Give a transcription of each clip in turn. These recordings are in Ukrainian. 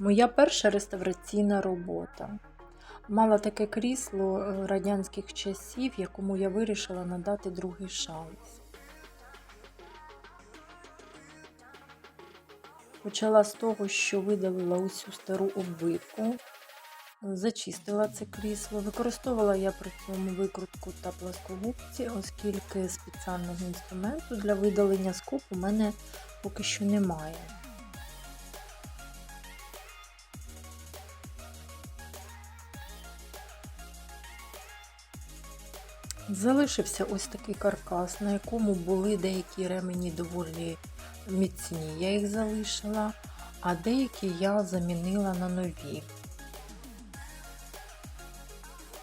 Моя перша реставраційна робота. Мала таке крісло е, радянських часів, якому я вирішила надати другий шанс. Почала з того, що видалила усю стару обвивку, зачистила це крісло. Використовувала я при цьому викрутку та пласкогубці, оскільки спеціального інструменту для видалення скоб у мене поки що немає. Залишився ось такий каркас, на якому були деякі ремені доволі міцні. Я їх залишила, а деякі я замінила на нові.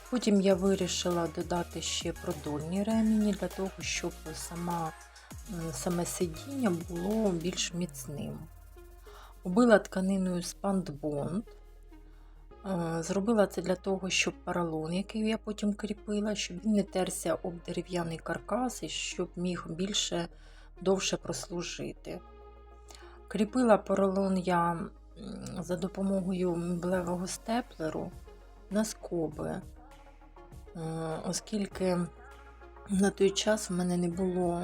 Потім я вирішила додати ще продольні ремені для того, щоб сама, саме сидіння було більш міцним. Убила тканиною спандбонд. Е, Зробила це для того, щоб поролон, який я потім кріпила, щоб він не терся об дерев'яний каркас і щоб міг більше довше прослужити. Кріпила поролон я за допомогою меблевого степлеру на скоби, Е, оскільки на той час в мене не було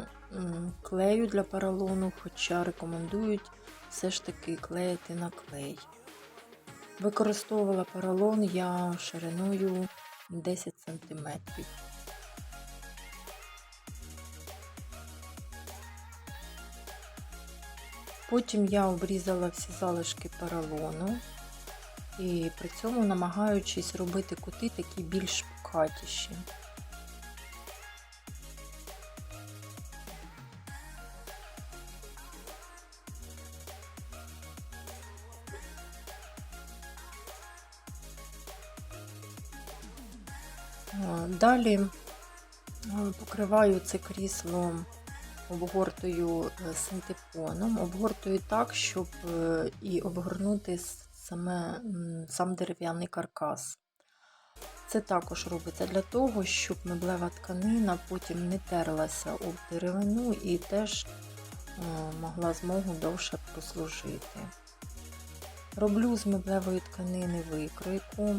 клею для поролону, хоча рекомендують все ж таки клеїти на клей. Використовувала поролон я шириною 10 см. Потім я обрізала всі залишки поролону і при цьому намагаючись робити кути такі більш пукатіші. Далі е, покриваю це крісло обгортою е, синтепоном, обгортую так, щоб е, і обгорнути саме, сам дерев'яний каркас. Це також робиться для того, щоб меблева тканина потім не терлася об деревину і теж е, могла змогу довше прослужити. Роблю з меблевої тканини викройку.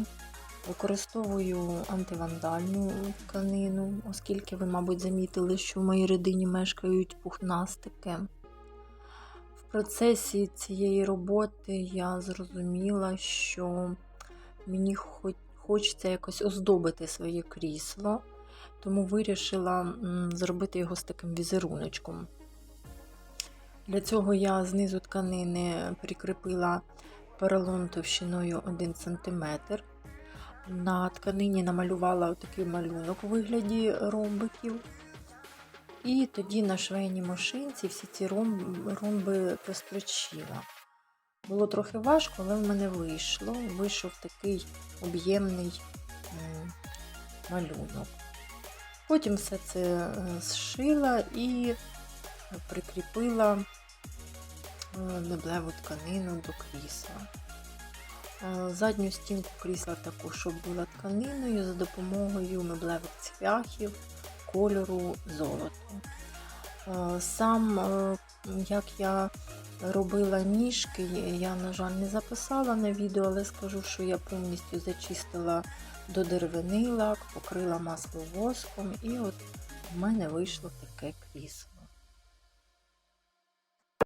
Використовую антивандальну тканину, оскільки ви, мабуть, замітили, що в моїй родині мешкають пухнастики. В процесі цієї роботи я зрозуміла, що мені хочеться якось оздобити своє крісло, тому вирішила зробити його з таким візеруночком. Для цього я знизу тканини прикріпила поролон товщиною 1 см. На тканині намалювала такий малюнок у вигляді ромбиків. І тоді на швейній машинці всі ці ромби прострочила. Було трохи важко, але в мене вийшло. Вийшов такий об'ємний малюнок. Потім все це е, зшила і прикріпила е, меблеву тканину до крісла. Е, Задню стінку крісла також оббила тканиною за допомогою меблевих цвяхів кольору золоту. Е, Сам, е, як я робила ніжки, я, на жаль, не записала на відео, але скажу, що я повністю зачистила до деревини лак, покрила масло воском, і от в мене вийшло таке крісло.